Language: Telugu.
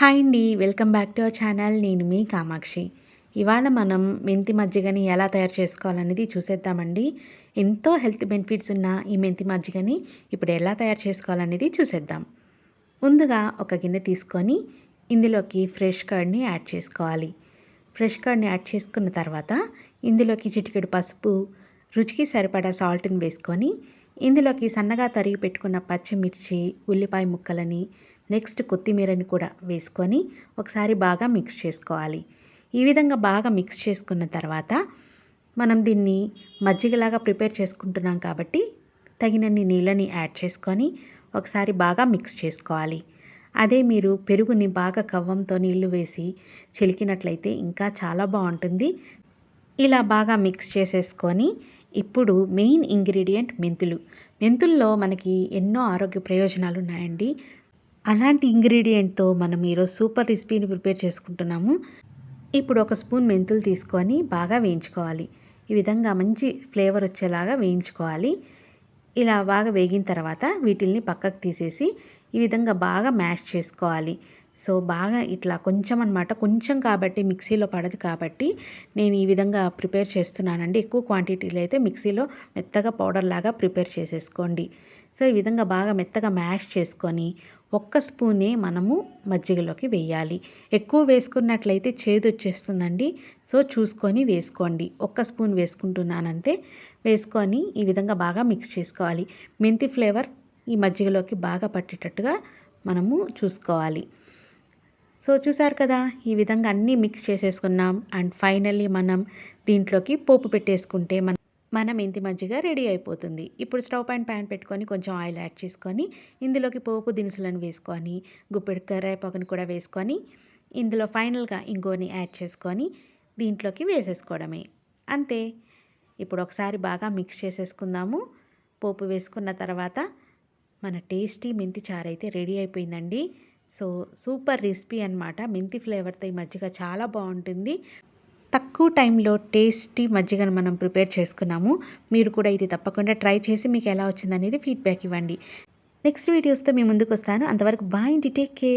హాయ్ అండి welcome back to our channel. నేను మీ కామాక్షి. ఇవాళ మనం మెంతి మజ్జిగని ఎలా తయారు చేసుకోవాలనేది చూసేద్దామండి. ఎంతో హెల్త్ బెనిఫిట్స్ ఉన్న ఈ మెంతి మజ్జిగని ఇప్పుడు ఎలా తయారు చేసుకోవాలనేది చూసేద్దాం. ముందుగా ఒక గిన్నె తీసుకొని ఇందులోకి ఫ్రెష్ కర్డ్ని యాడ్ చేసుకోవాలి. ఫ్రెష్ కర్డ్ని యాడ్ చేసుకున్న తర్వాత ఇందులోకి చిటికెడు పసుపు రుచికి సరిపడా సాల్ట్ని వేసుకొని ఇందులోకి సన్నగా తరిగి పెట్టుకున్న పచ్చిమిర్చి ఉల్లిపాయ ముక్కలని నెక్స్ట్ కొత్తిమీరని కూడా వేసుకొని ఒకసారి బాగా మిక్స్ చేసుకోవాలి. ఈ విధంగా బాగా మిక్స్ చేసుకున్న తర్వాత మనం దీన్ని మజ్జిగలాగా ప్రిపేర్ చేసుకుంటున్నాం కాబట్టి తగినన్ని నీళ్ళని యాడ్ చేసుకొని ఒకసారి బాగా మిక్స్ చేసుకోవాలి. అదే మీరు పెరుగుని బాగా కవ్వంతో నీళ్ళు వేసి చిలికినట్లయితే ఇంకా చాలా బాగుంటుంది. ఇలా బాగా మిక్స్ చేసేసుకొని ఇప్పుడు మెయిన్ ఇంగ్రీడియంట్ మెంతులు. మెంతుల్లో మనకి ఎన్నో ఆరోగ్య ప్రయోజనాలు ఉన్నాయండి అలాంటి ఇంగ్రీడియంట్తో మనం ఈరోజు సూపర్ రెసిపీని ప్రిపేర్ చేసుకుంటున్నాము. ఇప్పుడు ఒక స్పూన్ మెంతులు తీసుకొని బాగా వేయించుకోవాలి. ఈ విధంగా మంచి ఫ్లేవర్ వచ్చేలాగా వేయించుకోవాలి. ఇలా బాగా వేగిన తర్వాత వీటిల్ని పక్కకు తీసేసి ఈ విధంగా బాగా మ్యాష్ చేసుకోవాలి. సో బాగా ఇట్లా కొంచెం అనమాట కొంచెం కాబట్టి మిక్సీలో పడదు కాబట్టి నేను ఈ విధంగా ప్రిపేర్ చేస్తున్నానండి. ఎక్కువ క్వాంటిటీలో అయితే మిక్సీలో మెత్తగా పౌడర్ లాగా ప్రిపేర్ చేసేసుకోండి. సో ఈ విధంగా బాగా మెత్తగా మ్యాష్ చేసుకొని ఒక్క స్పూనే మనము మజ్జిగలోకి వేయాలి. ఎక్కువ వేసుకున్నట్లయితే చేదు వచ్చేస్తుందండి. సో చూసుకొని వేసుకోండి. ఒక్క స్పూన్ వేసుకుంటున్నానంతే. వేసుకొని ఈ విధంగా బాగా మిక్స్ చేసుకోవాలి. మెంతి ఫ్లేవర్ ఈ మజ్జిగలోకి బాగా పట్టేటట్టుగా మనము చూసుకోవాలి. సో చూసారు కదా ఈ విధంగా అన్నీ మిక్స్ చేసేసుకున్నాం. అండ్ ఫైనల్లీ మనం దీంట్లోకి పోపు పెట్టేసుకుంటే మన మనం ఇంతి మజ్జిగ రెడీ అయిపోతుంది. ఇప్పుడు స్టవ్ పైన ప్యాన్ పెట్టుకొని కొంచెం ఆయిల్ యాడ్ చేసుకొని ఇందులోకి పోపు దినుసులను వేసుకొని గుప్పెడు కరేపాకుని కూడా వేసుకొని ఇందులో ఫైనల్గా ఇంకోని యాడ్ చేసుకొని దీంట్లోకి వేసేసుకోవడమే. అంతే. ఇప్పుడు ఒకసారి బాగా మిక్స్ చేసేసుకుందాము. పోపు వేసుకున్న తర్వాత మన టేస్టీ మెంతి చారు అయితే రెడీ అయిపోయిందండి. సో సూపర్ రెసిపీ అనమాట మెంతి ఫ్లేవర్తో ఈ మజ్జిగ చాలా బాగుంటుంది. తక్కువ టైంలో టేస్టీ మజ్జిగను మనం ప్రిపేర్ చేసుకున్నాము. మీరు కూడా ఇది తప్పకుండా ట్రై చేసి మీకు ఎలా వచ్చిందనేది ఫీడ్బ్యాక్ ఇవ్వండి. నెక్స్ట్ వీడియోస్తో మీ ముందుకు వస్తాను. అంతవరకు బాయ్ టేక్ కేర్.